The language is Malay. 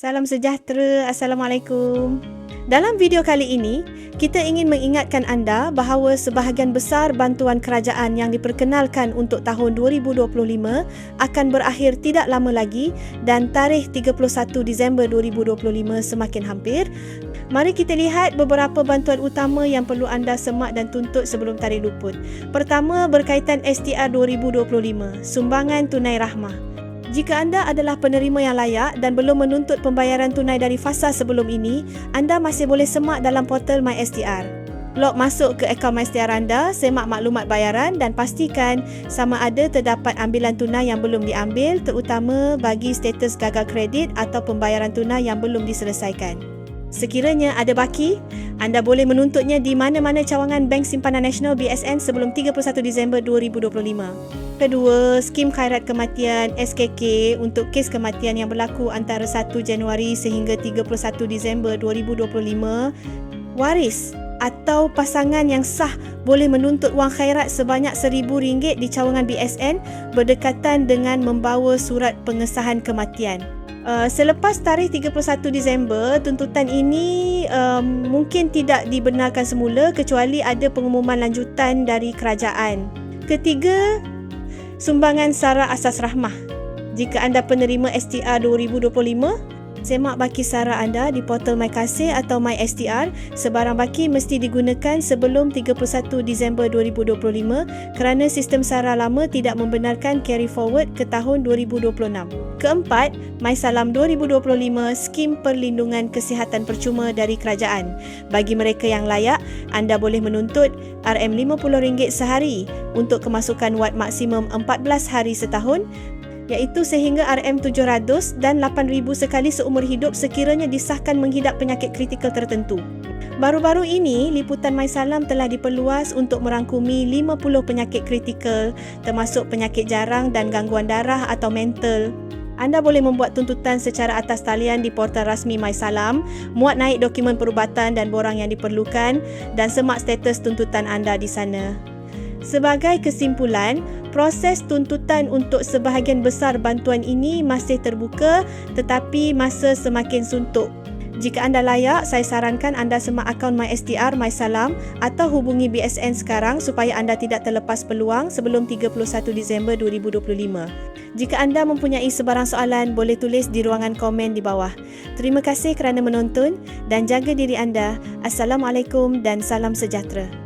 Salam sejahtera. Assalamualaikum. Dalam video kali ini, kita ingin mengingatkan anda bahawa sebahagian besar bantuan kerajaan yang diperkenalkan untuk tahun 2025 akan berakhir tidak lama lagi dan tarikh 31 Disember 2025 semakin hampir. Mari kita lihat beberapa bantuan utama yang perlu anda semak dan tuntut sebelum tarikh luput. Pertama, berkaitan STR 2025, Sumbangan Tunai Rahmah. Jika anda adalah penerima yang layak dan belum menuntut pembayaran tunai dari fasa sebelum ini, anda masih boleh semak dalam portal MySTR. Log masuk ke akaun MySTR anda, semak maklumat bayaran dan pastikan sama ada terdapat ambilan tunai yang belum diambil terutama bagi status gagal kredit atau pembayaran tunai yang belum diselesaikan. Sekiranya ada baki, anda boleh menuntutnya di mana-mana cawangan Bank Simpanan Nasional BSN sebelum 31 Disember 2025. Kedua, skim khairat kematian SKK untuk kes kematian yang berlaku antara 1 Januari sehingga 31 Disember 2025. Waris atau pasangan yang sah boleh menuntut wang khairat sebanyak RM1,000 di cawangan BSN berdekatan dengan membawa surat pengesahan kematian. Uh, selepas tarikh 31 Disember, tuntutan ini um, mungkin tidak dibenarkan semula kecuali ada pengumuman lanjutan dari kerajaan. Ketiga, sumbangan Sara Asas Rahmah. Jika anda penerima STR 2025, Semak baki sara anda di portal MyKasih atau MySTR. Sebarang baki mesti digunakan sebelum 31 Disember 2025 kerana sistem sara lama tidak membenarkan carry forward ke tahun 2026. Keempat, MySalam 2025 skim perlindungan kesihatan percuma dari kerajaan. Bagi mereka yang layak, anda boleh menuntut RM50 sehari untuk kemasukan wad maksimum 14 hari setahun iaitu sehingga RM700 dan RM8,000 sekali seumur hidup sekiranya disahkan menghidap penyakit kritikal tertentu. Baru-baru ini, liputan My Salam telah diperluas untuk merangkumi 50 penyakit kritikal termasuk penyakit jarang dan gangguan darah atau mental. Anda boleh membuat tuntutan secara atas talian di portal rasmi My Salam, muat naik dokumen perubatan dan borang yang diperlukan dan semak status tuntutan anda di sana. Sebagai kesimpulan, proses tuntutan untuk sebahagian besar bantuan ini masih terbuka tetapi masa semakin suntuk. Jika anda layak, saya sarankan anda semak akaun MySTR MySalam atau hubungi BSN sekarang supaya anda tidak terlepas peluang sebelum 31 Disember 2025. Jika anda mempunyai sebarang soalan, boleh tulis di ruangan komen di bawah. Terima kasih kerana menonton dan jaga diri anda. Assalamualaikum dan salam sejahtera.